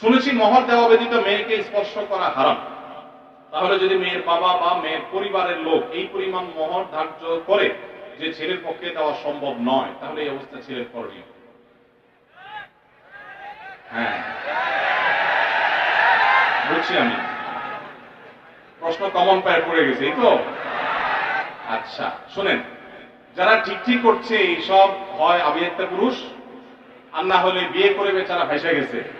শুনেছি মহর দেওয়া ব্যতীত মেয়েকে স্পর্শ করা হারাম। তাহলে যদি মেয়ের বাবা বা মেয়ের পরিবারের লোক এই পরিমাণ মহর ধার্য করে যে ছেলের পক্ষে দেওয়া সম্ভব নয়, তাহলে এই অবস্থা ছেলের করণীয়। হ্যাঁ। বুঝছি আমি। প্রশ্ন কমন পায়ে পড়ে গেছে, এই তো? আচ্ছা শোনেন। যারা ঠিক ঠিক করছে এইসব হয় একটা পুরুষ, আর না হলে বিয়ে করে বেচারা ভেসে গেছে।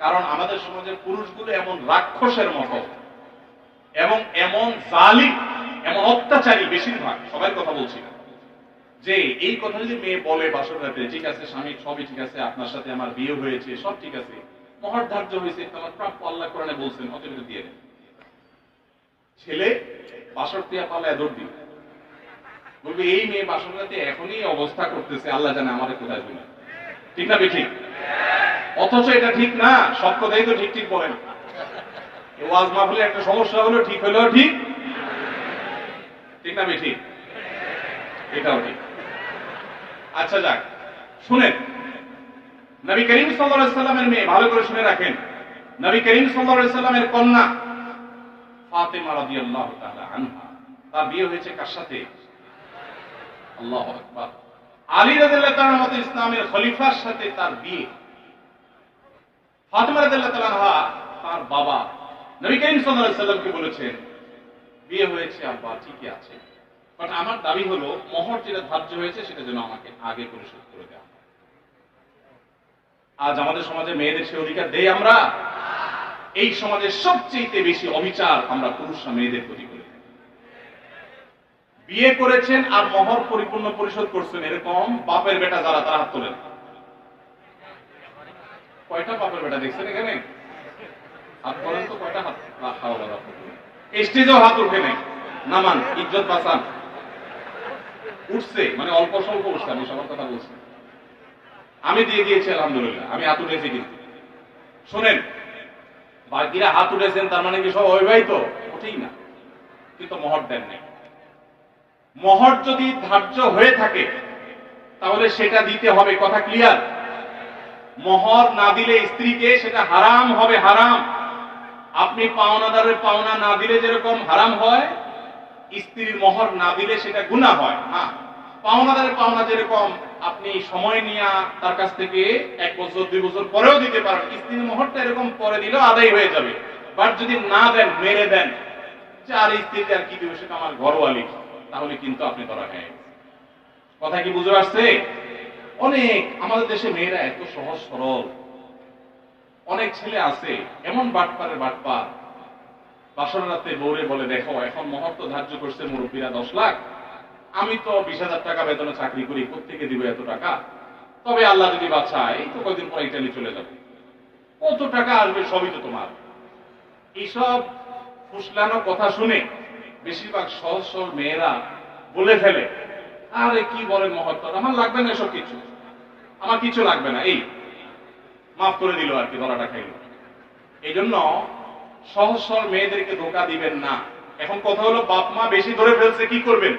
কারণ আমাদের সমাজে পুরুষগুলো এমন রাক্ষসের মতো। এবং এমন জালিম, এমন অত্যাচারী বেশিরভাগ, সবাই কথা বলছি। যে এই কথা যদি মেয়ে বলে বাসর রাতে, ঠিক আছে স্বামী, সবই ঠিক আছে, আপনার সাথে আমার বিয়ে হয়েছে, সব ঠিক আছে। মহর ধার্য হয়েছে তোমার প্রাপ্য আল্লাহ কোরআনে বলছেন অতিরিক্ত দিয়ে দেন। ছেলে, বাসর তিয়া পালায় দৌড় দিবে বলবে, এই মেয়ে বাসর রাতে এখনই অবস্থা করতেছে, আল্লাহ জানে আমাদের কোথায় ঠিক না ঠিক অথচ এটা ঠিক না সব কথাই তো ঠিক ঠিক বলেন। এ ওয়াজ মাহফিলে একটা সমস্যা হলো, ঠিক হলেও ঠিক ঠিক না ঠিক এটাও ঠিক। আচ্ছা যাক, শুনেন, নবী করিম সাল্লামের মেয়ে, ভালো করে শুনে রাখেন, নবী করিম সাল্লামের কন্যা ফাতেমা তাআলা আনহা, তার বিয়ে হয়েছে কার সাথে? আল্লাহু আলী রাদিয়াল্লাহু তাআলার মতো ইসলামের খলিফার সাথে তার বিয়ে। ফাতেমা রাদিয়াল্লাহু তাআলা তার বাবা নবী করিম সাল্লাল্লাহু বলেছেন, বিয়ে হয়েছে আব্বা ঠিকই আছে বাট আমার দাবি হলো মহর যেটা ধার্য হয়েছে সেটা যেন আমাকে আগে পরিশোধ করে দেওয়া আজ আমাদের সমাজে মেয়েদের সে অধিকার দেই আমরা? এই সমাজের সবচেয়ে বেশি অবিচার আমরা পুরুষরা মেয়েদের প্রতি করে বিয়ে করেছেন আর মহর পরিপূর্ণ পরিশোধ করছেন এরকম বাপের বেটা যারা, তারা তোলেন। কয়টা বাপের বেটা দেখছেন এখানে? হাত করেন তো কয়টা হাত? ইল্লা বিল্লাহ। স্টেজেও হাত উঠে নেই, নামান, ইজ্জত বাঁচান। উঠছে মানে অল্প স্বল্প উঠছে, আমি সবার কথা বলছি। আমি দিয়ে দিয়েছি, আলহামদুলিল্লাহ। আমি হাত উঠেছি কিন্তু। শোনেন, বাকিরা হাত উঠেছেন, তার মানে কি সব অবিবাহিত? ওঠেই না। কিন্তু মহর দেন নাই। মহর যদি ধার্য হয়ে থাকে, তাহলে সেটা দিতে হবে, কথা ক্লিয়ার মহর না দিলে স্ত্রীকে সেটা হারাম হবে, হারাম। আপনি পাওনাদারের পাওনা না দিলে যেরকম হারাম হয়, স্ত্রীর মহর না দিলে সেটা গুণা হয়। হ্যাঁ পাওনাদারের পাওনা যেরকম আপনি সময় নিয়ে তার কাছ থেকে এক বছর, দুই বছর পরেও দিতে পারেন, স্ত্রীর মহরটা এরকম পরে দিলেও আদায় হয়ে যাবে। বাট যদি না দেন, মেরে দেন যে আর স্ত্রীকে আর কি দেবে সেটা আমার ঘরওয়ালি তাহলে কিন্তু আপনি ধরা হয়ে। কথা কি বুঝে আসছে? অনেক আমাদের দেশে মেয়েরা এত সহজ সরল। অনেক ছেলে আছে, এমন বাটপারের বাটপার। বাসর রাতে বৌরে বলে, দেখো, এখন মহত্ব ধার্য করছে মুরব্বীরা দশ লাখ। আমি তো বিশ হাজার টাকা বেতনে চাকরি করি কোথেকে দিব এত টাকা? তবে আল্লাহ যদি বাঁচায় তো কয়দিন পর ইটালি চলে যাবে। কত টাকা আসবে সবই তো তোমার। এইসব ফুসলানো কথা শুনে বেশিরভাগ সহজ সরল মেয়েরা বলে ফেলে, আরে, কি বলেন মহত্ব আমার লাগবে না এসব কিছু? আমার কিছু লাগবে না, এই। মাফ করে দিল আর কি, গলাটা খাইল। এই জন্য সহজ সরল মেয়েদেরকে ধোকা দিবেন না। এখন কথা হলো, বাপ মা বেশি ধরে ফেলছে, কি করবেন?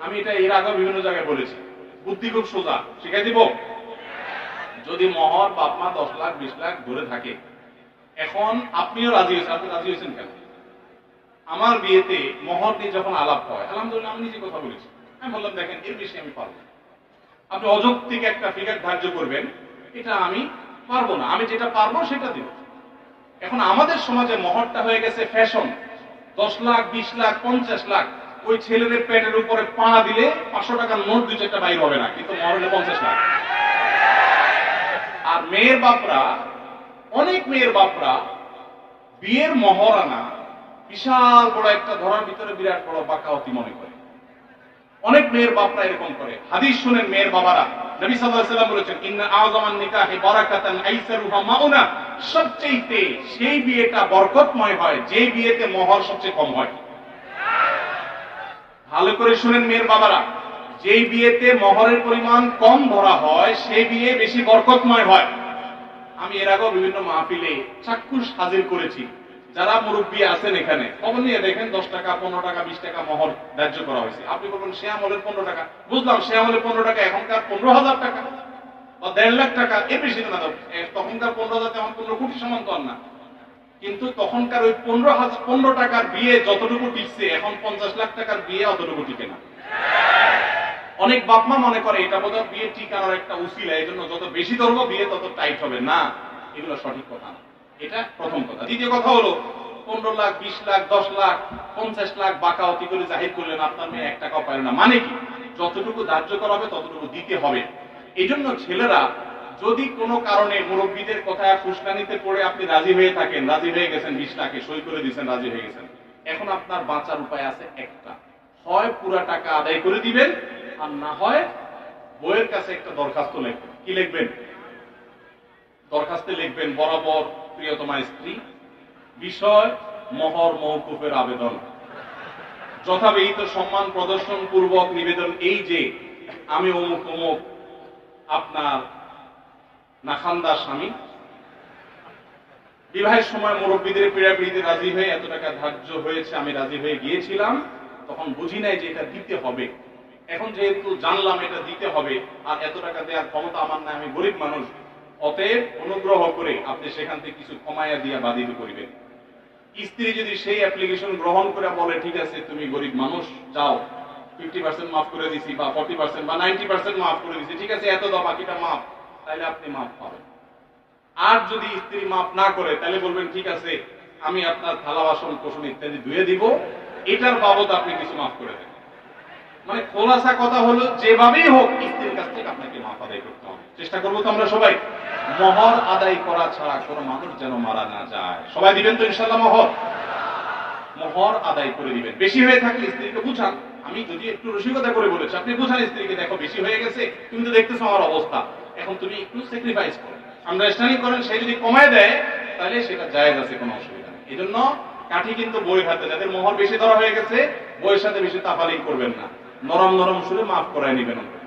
আমি এটা এর আগে বিভিন্ন জায়গায় বলেছি। বুদ্ধি খুব সোজা, শিখাই দিব? যদি মহর বাপ মা দশ লাখ, বিশ লাখ ধরে থাকে, এখন আপনিও রাজি হয়েছেন, আপনি রাজি হয়েছেন কেন? আমার বিয়েতে মহর নিয়ে যখন আলাপ হয়, আলহামদুলিল্লাহ, আমি নিজে কথা বলেছি। আমি বললাম, দেখেন, এর বেশি আমি পারব। আপনি অযৌক্তিক একটা ফিগার ধার্য করবেন, এটা আমি পারব না। আমি যেটা পারব সেটা দিব। এখন আমাদের সমাজে মহরটা হয়ে গেছে ফ্যাশন দশ লাখ, বিশ লাখ, পঞ্চাশ লাখ। ওই ছেলেদের পেটের উপরে পাড়া দিলে পাঁচশো টাকার নোট দুই চারটা বাইর হবে না, কিন্তু মহর হলে পঞ্চাশ লাখ। আর মেয়ের বাপরা, অনেক মেয়ের বাপরা, বিয়ের মহরানা বিশাল বড় একটা ধরার ভিতরে বিরাট বড় বাকাওতি মনে করে। অনেক মেয়ের বাপরা এরকম করে। হাদিস শুনেন মেয়ের বাবারা। নবী সাল্লাল্লাহু বলেছেন, ইন্না আযমান নিকাহি বারাকাতান আইসারুহা মাউনা। সবচেয়ে সেই বিয়েটা বরকতময় হয় যে বিয়েতে মহর সবচেয়ে কম হয়। ভালো করে শুনেন মেয়ের বাবারা। যেই বিয়েতে মহরের পরিমাণ কম ধরা হয়, সেই বিয়ে বেশি বরকতময় হয়। আমি এর আগেও বিভিন্ন মাহফিলে চাক্ষুষ হাজির করেছি। যারা মুরব্বী আছেন এখানে, খবর নিয়ে দেখেন দশ টাকা, পনেরো টাকা, বিশ টাকা মহর ধার্য করা হয়েছে। আপনি বলবেন, সে আমলের পনেরো টাকা। বুঝলাম, সে আমলের পনেরো টাকা এখনকার পনেরো হাজার টাকা বা দেড় লাখ টাকা এর বেশি না তখনকার পনেরো হাজার তেমন পনেরো কোটি সমান তো না। কিন্তু তখনকার ওই পনেরো হাজার পনেরো টাকার বিয়ে যতটুকু টিকছে, এখন পঞ্চাশ লাখ টাকার বিয়ে অতটুকু টিকে না। অনেক বাপমা মনে করে, এটা বোধহয় বিয়ে টিকানোর একটা উসিলা এই জন্য যত বেশি ধরবো, বিয়ে তত টাইট হবে। না, এগুলো সঠিক কথা না। এটা প্রথম কথা। দ্বিতীয় কথা হলো, পনেরো লাখ, বিশ লাখ, দশ লাখ, পঞ্চাশ লাখ বাকাওতি করে জাহির করলেন আপনার মেয়ে, এক টাকাও পারে না। মানে কি? যতটুকু ধার্য করা হবে, ততটুকু দিতে হবে। এই জন্য ছেলেরা, যদি কোনো কারণে মুরব্বীদের কথায় ফুসকানিতে পড়ে আপনি রাজি হয়ে থাকেন, রাজি হয়ে গেছেন, বিশ লাখে সই করে দিয়েছেন, রাজি হয়ে গেছেন, এখন আপনার বাঁচার উপায় আছে একটা। হয় পুরা টাকা আদায় করে দিবেন, আর না হয় বইয়ের কাছে একটা দরখাস্ত লিখবেন। কি লিখবেন? দরখাস্তে লিখবেন বরাবর প্রিয়তমা স্ত্রী, বিষয় মহর মৌকুফের আবেদন। যথাবিহিত সম্মান প্রদর্শন পূর্বক নিবেদন এই যে, আমি অমুক অমুক আপনার নাখান্দার স্বামী। বিবাহের সময় মুরব্বীদের পীড়াপিড়িতে রাজি হয়ে এত টাকা ধার্য হয়েছে, আমি রাজি হয়ে গিয়েছিলাম, তখন বুঝি নাই যে এটা দিতে হবে। এখন যেহেতু জানলাম এটা দিতে হবে, আর এত টাকা দেওয়ার ক্ষমতা আমার না আমি গরিব মানুষ অতএব অনুগ্রহ করে আপনি সেখান থেকে কিছু কমাইয়া দিয়া বাদিত করিবেন। স্ত্রী যদি সেই অ্যাপ্লিকেশন গ্রহণ করে বলে, ঠিক আছে, তুমি গরিব মানুষ, যাও। ফিফটি পার্সেন্ট মাফ করে দিছি বা ফর্টি পার্সেন্ট বা নাইনটি পার্সেন্ট মাফ করে দিছি। ঠিক আছে, এত দাও বাকিটা মাফ তাহলে আপনি মাফ পাবেন। আর যদি স্ত্রী মাফ না করে তাহলে বলবেন, ঠিক আছে, আমি আপনার থালা বাসন কোষণ ইত্যাদি ধুয়ে দিব। এটার বাবদ আপনি কিছু মাফ করে দেন। মানে খোলাসা কথা হলো, যেভাবেই হোক, স্ত্রীর কাছ থেকে আপনাকে মাফ আদায় করতে হবে। চেষ্টা করব তো আমরা সবাই। মহর আদায় করা ছাড়া কোনো মানুষ যেন মারা না যায়। সবাই দিবেন তো ইনশাল্লাহ মহর? মহর আদায় করে দিবেন। বেশি হয়ে থাকলে স্ত্রীকে বুঝান। আমি যদি একটু রসিকতা করে বলেছি, আপনি বুঝান স্ত্রীকে, দেখো, বেশি হয়ে গেছে, তুমি তো দেখতেছো আমার অবস্থা। এখন তুমি একটু স্যাক্রিফাইস করো। আমরা আন্ডারস্ট্যান্ডিং করেন, সে যদি কমায় দেয়, তাহলে সেটা জায়েজ আছে, কোনো অসুবিধা নেই। এই জন্য কাঠি কিন্তু বই হাতে, যাদের মোহর বেশি ধরা হয়ে গেছে, বইয়ের সাথে বেশি তাফালিং করবেন না। নরম নরম সুরে মাফ করায় নিবেন।